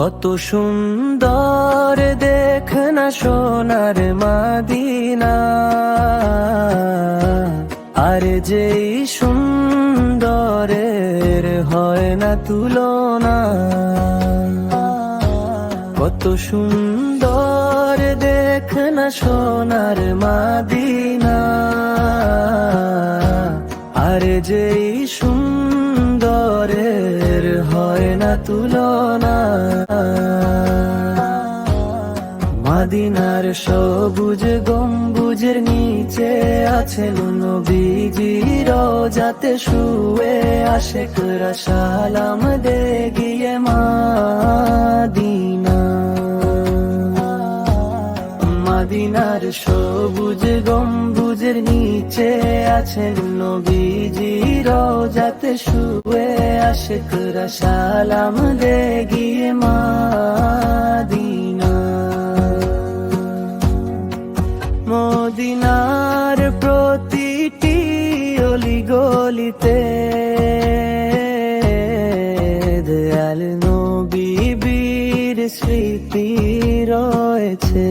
কত সুন্দর দেখ না সোনার মাদিনা। আর যেই সুন্দরের হয় না তুলনা, কত সুন্দর দেখ না সোনার মাদিনা। আর যেই সুন্দরের হয় না তুলনা। মাদিনার সবুজ গম্বুজের নিচে আছে নবীজি রোজাতে শুয়ে আসে করা সালাম দে গিয়ে মাদিনা। মাদিনার সবুজ গম্বুজের নিচে আছে নবীজি রোজাতে শুয়ে আসে করা সালাম দে গিয়ে মাদিনা মদিনার প্রতিটি অলিগলিতে দয়াল নবী বীর স্মৃতি রয়েছে।